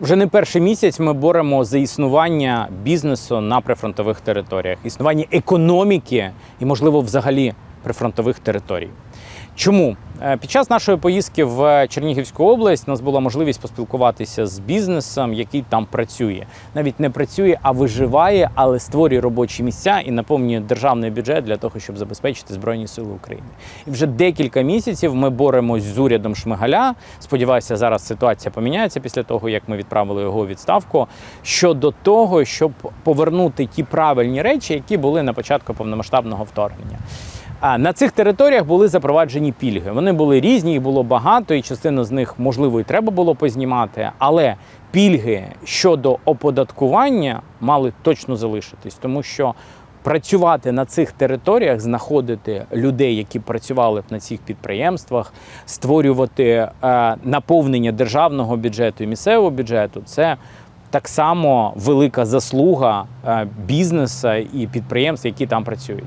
Вже не перший місяць ми боремо за існування бізнесу на прифронтових територіях, існування економіки і, можливо, взагалі прифронтових територій. Чому Е, під час нашої поїздки в Чернігівську область у нас була можливість поспілкуватися з бізнесом, який там працює. Навіть не працює, а виживає, але створює робочі місця і наповнює державний бюджет для того, щоб забезпечити збройні сили України. І вже декілька місяців ми боремось з урядом Шмигаля. Сподіваюся, зараз ситуація поміняється після того, як ми відправили його у відставку. Щодо того, щоб повернути ті правильні речі, які були на початку повномасштабного вторгнення. На цих територіях були запроваджені пільги. Вони були різні, їх було багато, і частину з них можливо і треба було познімати. Але пільги щодо оподаткування мали точно залишитись, тому що працювати на цих територіях, знаходити людей, які працювали б на цих підприємствах, створювати е, наповнення державного бюджету і місцевого бюджету це так само велика заслуга е, бізнесу і підприємств, які там працюють.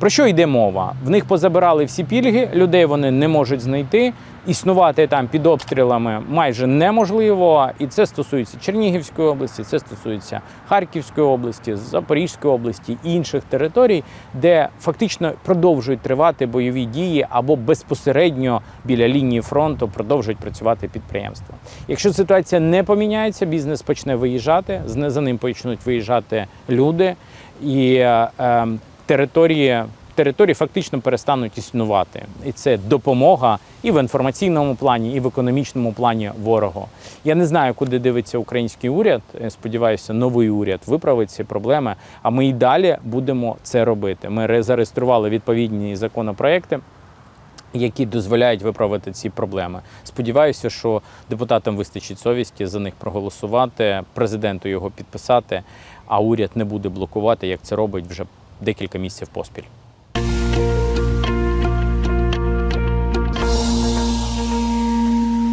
Про що йде мова? В них позабирали всі пільги, людей вони не можуть знайти. Існувати там під обстрілами майже неможливо, і це стосується Чернігівської області, це стосується Харківської області, Запорізької області інших територій, де фактично продовжують тривати бойові дії або безпосередньо біля лінії фронту продовжують працювати підприємства. Якщо ситуація не поміняється, бізнес почне виїжджати, з- за ним почнуть виїжджати люди, і е, е, території. Території фактично перестануть існувати, і це допомога і в інформаційному плані, і в економічному плані ворогу. Я не знаю, куди дивиться український уряд. Сподіваюся, новий уряд виправить ці проблеми. А ми і далі будемо це робити. Ми зареєстрували відповідні законопроекти. Які дозволяють виправити ці проблеми. Сподіваюся, що депутатам вистачить совісті за них проголосувати, президенту його підписати, а уряд не буде блокувати, як це робить вже декілька місяців поспіль.